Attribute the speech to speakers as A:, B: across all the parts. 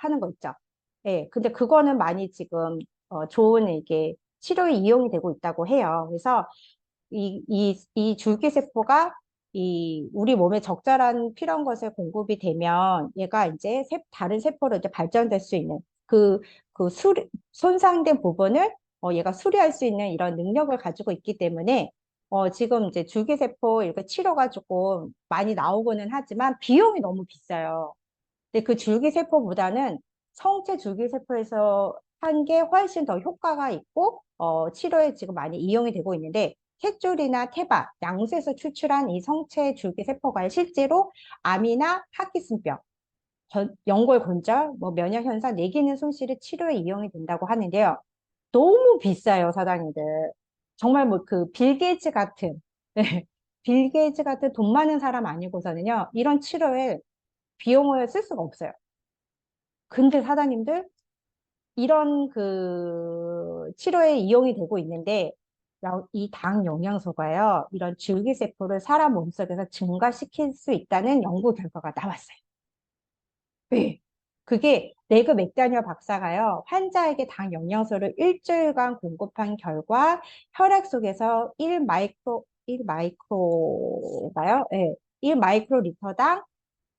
A: 하는 거 있죠. 예, 근데 그거는 많이 지금 어, 좋은 이게 치료에 이용이 되고 있다고 해요. 그래서 이, 이, 이 줄기세포가 이 우리 몸에 적절한 필요한 것에 공급이 되면 얘가 이제 세, 다른 세포로 이제 발전될 수 있는 그, 그 수, 손상된 부분을 어, 얘가 수리할 수 있는 이런 능력을 가지고 있기 때문에 어, 지금 이제 줄기세포 이렇게 치료가 조금 많이 나오고는 하지만 비용이 너무 비싸요. 근데 그 줄기세포보다는 성체 줄기세포에서 한 게 훨씬 더 효과가 있고 어, 치료에 지금 많이 이용이 되고 있는데 탯줄이나 태바, 양수에서 추출한 이 성체 줄기세포가 실제로 암이나 파키슨병, 연골 곤절, 뭐 면역 현상, 내기는 손실의 치료에 이용이 된다고 하는데요. 너무 비싸요, 사장님들. 정말 뭐 그 빌 게이츠 같은 네, 빌 게이츠 같은 돈 많은 사람 아니고서는요 이런 치료에 비용을 쓸 수가 없어요. 근데 사장님들 이런 그 치료에 이용이 되고 있는데 이 당 영양소가요 이런 줄기세포를 사람 몸속에서 증가시킬 수 있다는 연구 결과가 나왔어요. 네. 그게 레그 맥다니얼 박사가요, 환자에게 당 영양소를 일주일간 공급한 결과 혈액 속에서 1 마이크로, 1 마이크로가요? 예, 1 마이크로 리터당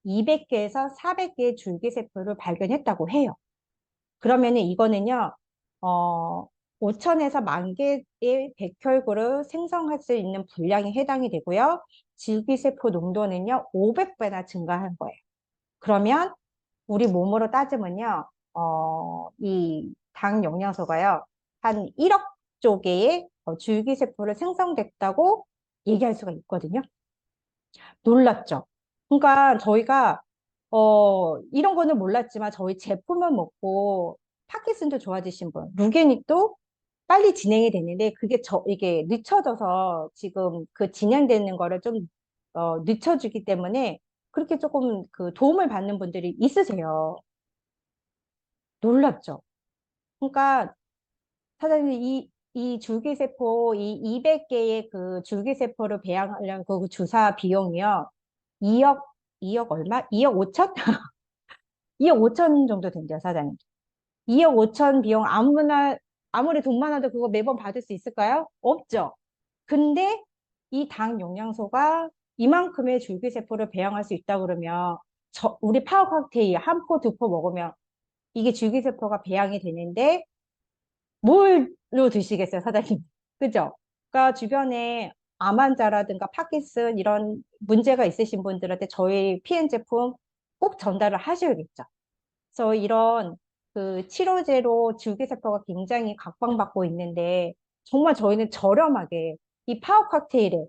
A: 200개에서 400개의 줄기세포를 발견했다고 해요. 그러면은 이거는요, 어, 5천에서 만 개의 백혈구를 생성할 수 있는 분량에 해당이 되고요. 줄기세포 농도는요, 500배나 증가한 거예요. 그러면 우리 몸으로 따지면요, 어, 이 당 영양소가요, 한 1억 조 개의 어, 줄기세포를 생성됐다고 얘기할 수가 있거든요. 놀랍죠? 그러니까 저희가, 어, 이런 거는 몰랐지만 저희 제품을 먹고 파키슨도 좋아지신 분, 루게닉도 빨리 진행이 됐는데 그게 저, 이게 늦춰져서 지금 그 진행되는 거를 좀, 어, 늦춰주기 때문에 그렇게 조금 그 도움을 받는 분들이 있으세요. 놀랍죠? 그러니까 사장님 이, 이 줄기세포, 이 200개의 그 줄기세포를 배양하려는 그 주사 비용이요. 2억, 2억 얼마? 2억 5천? 2억 5천 정도 된대요, 사장님. 2억 5천 비용 아무나, 아무리 돈 많아도 그거 매번 받을 수 있을까요? 없죠. 근데 이 당 영양소가 이만큼의 줄기세포를 배양할 수 있다 그러면 저, 우리 파워 칵테일 한 포, 두 포 먹으면 이게 줄기세포가 배양이 되는데 뭘로 드시겠어요, 사장님? 그죠? 그러니까 주변에 암 환자라든가 파키슨 이런 문제가 있으신 분들한테 저희 PN 제품 꼭 전달을 하셔야겠죠. 그래서 이런 그 치료제로 줄기세포가 굉장히 각광받고 있는데 정말 저희는 저렴하게 이 파워 칵테일에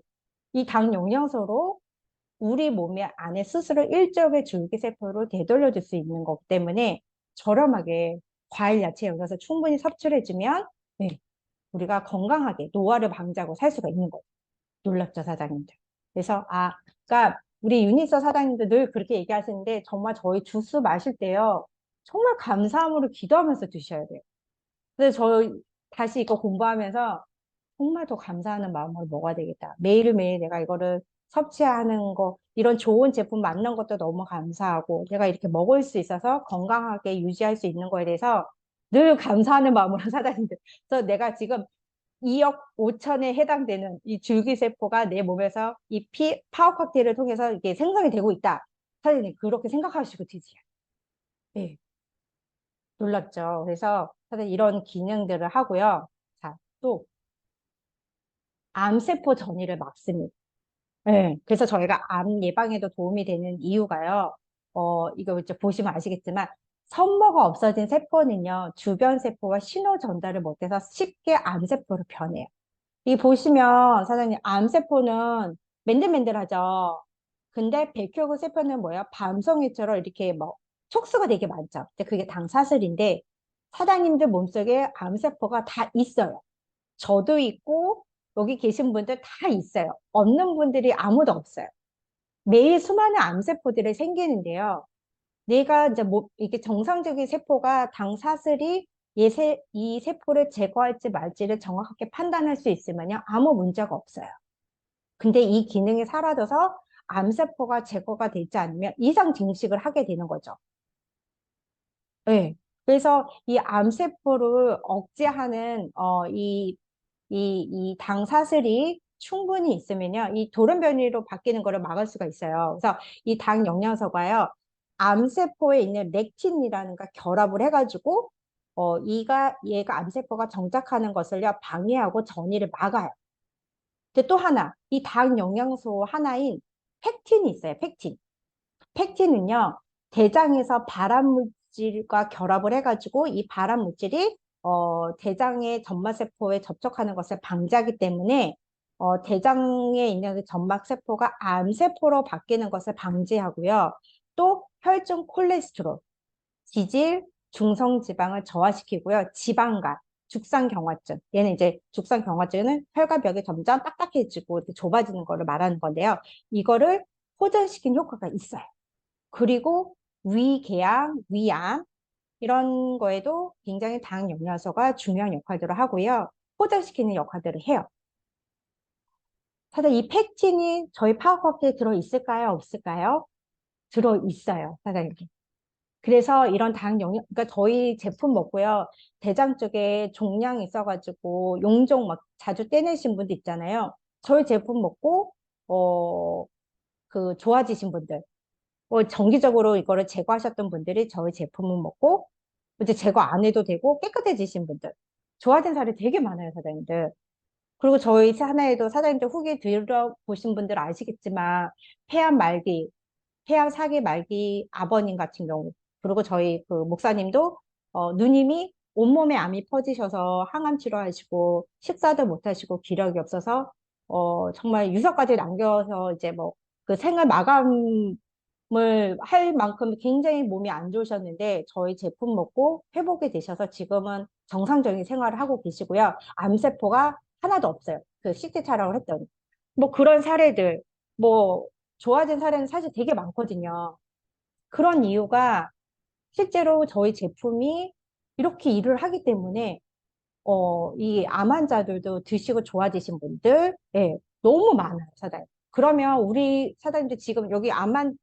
A: 이 당 영양소로 우리 몸의 안에 스스로 일적의 줄기세포를 되돌려 줄 수 있는 거기 때문에 저렴하게 과일, 야채, 영양소 충분히 섭취해주면 네, 우리가 건강하게 노화를 방지하고 살 수가 있는 거예요. 놀랍죠, 사장님들. 그래서 아, 그러니까 우리 유니서 사장님들 늘 그렇게 얘기하시는데 정말 저희 주스 마실 때요. 정말 감사함으로 기도하면서 드셔야 돼요. 그래서 저 다시 이거 공부하면서 정말 더 감사하는 마음으로 먹어야 되겠다. 매일매일 내가 이거를 섭취하는 거, 이런 좋은 제품 만난 것도 너무 감사하고, 내가 이렇게 먹을 수 있어서 건강하게 유지할 수 있는 거에 대해서 늘 감사하는 마음으로 사다니는데, 그래서 내가 지금 2억 5천에 해당되는 이 줄기세포가 내 몸에서 이 피, 파워 칵테일을 통해서 이게 생성이 되고 있다. 사장님, 그렇게 생각하시고 드세요. 네. 놀랍죠. 그래서 사실 이런 기능들을 하고요. 자, 또 암세포 전이를 막습니다. 네, 그래서 저희가 암 예방에도 도움이 되는 이유가요. 어, 이거 이제 보시면 아시겠지만 선모가 없어진 세포는요, 주변 세포와 신호 전달을 못해서 쉽게 암세포로 변해요. 이 보시면 사장님, 암세포는 맨들맨들하죠. 근데 백혈구 세포는 뭐야? 밤송이처럼 이렇게 뭐 촉수가 되게 많죠. 근데 그게 당사슬인데 사장님들 몸속에 암세포가 다 있어요. 저도 있고 여기 계신 분들 다 있어요. 없는 분들이 아무도 없어요. 매일 수많은 암세포들이 생기는데요. 내가 이제 뭐 이게 정상적인 세포가 당 사슬이 예세, 이 세포를 제거할지 말지를 정확하게 판단할 수 있으면요. 아무 문제가 없어요. 근데 이 기능이 사라져서 암세포가 제거가 되지 않으면 이상 증식을 하게 되는 거죠. 네. 그래서 이 암세포를 억제하는 어, 이, 이, 이 당사슬이 충분히 있으면요. 이 돌연 변이로 바뀌는 거를 막을 수가 있어요. 그래서 이 당 영양소가요. 암세포에 있는 렉틴이라는 거 결합을 해가지고 어, 이가 얘가 암세포가 정착하는 것을요 방해하고 전이를 막아요. 근데 또 하나 이 당 영양소 하나인 팩틴이 있어요. 팩틴. 팩틴은요 대장에서 발암 물질과 결합을 해가지고 이 발암 물질이 어, 대장의 점막세포에 접촉하는 것을 방지하기 때문에 어, 대장에 있는 그 점막세포가 암세포로 바뀌는 것을 방지하고요. 또 혈중 콜레스테롤, 지질, 중성 지방을 저하시키고요. 지방간, 죽상경화증. 얘는 이제 죽상경화증은 혈관벽이 점점 딱딱해지고 좁아지는 거를 말하는 건데요. 이거를 호전시키는 효과가 있어요. 그리고 위궤양, 위암 이런 거에도 굉장히 당 영양소가 중요한 역할들을 하고요. 호전시키는 역할들을 해요. 사실 이 팩틴이 저희 파워커피에 들어 있을까요? 없을까요? 들어 있어요, 사장님. 그래서 이런 당 영양, 그러니까 저희 제품 먹고요. 대장 쪽에 종양 있어가지고 용종 막 자주 떼내신 분들 있잖아요. 저희 제품 먹고, 어, 그 좋아지신 분들. 뭐 정기적으로 이거를 제거하셨던 분들이 저희 제품을 먹고 이제 제거 안 해도 되고 깨끗해지신 분들. 좋아진 사례 되게 많아요, 사장님들. 그리고 저희 하나에도 사장님들 후기 들어보신 분들 아시겠지만 폐암 말기, 폐암 사기 말기 아버님 같은 경우 그리고 저희 그 목사님도 어, 누님이 온몸에 암이 퍼지셔서 항암 치료하시고 식사도 못 하시고 기력이 없어서 어, 정말 유서까지 남겨서 이제 뭐 그 생을 마감을 할 만큼 굉장히 몸이 안 좋으셨는데 저희 제품 먹고 회복이 되셔서 지금은 정상적인 생활을 하고 계시고요. 암세포가 하나도 없어요. 그 CT 촬영을 했더니. 뭐 그런 사례들, 뭐 좋아진 사례는 사실 되게 많거든요. 그런 이유가 실제로 저희 제품이 이렇게 일을 하기 때문에 어, 이 암 환자들도 드시고 좋아지신 분들, 예, 너무 많아요, 사장님. 그러면 우리 사장님들 지금 여기 암, 환-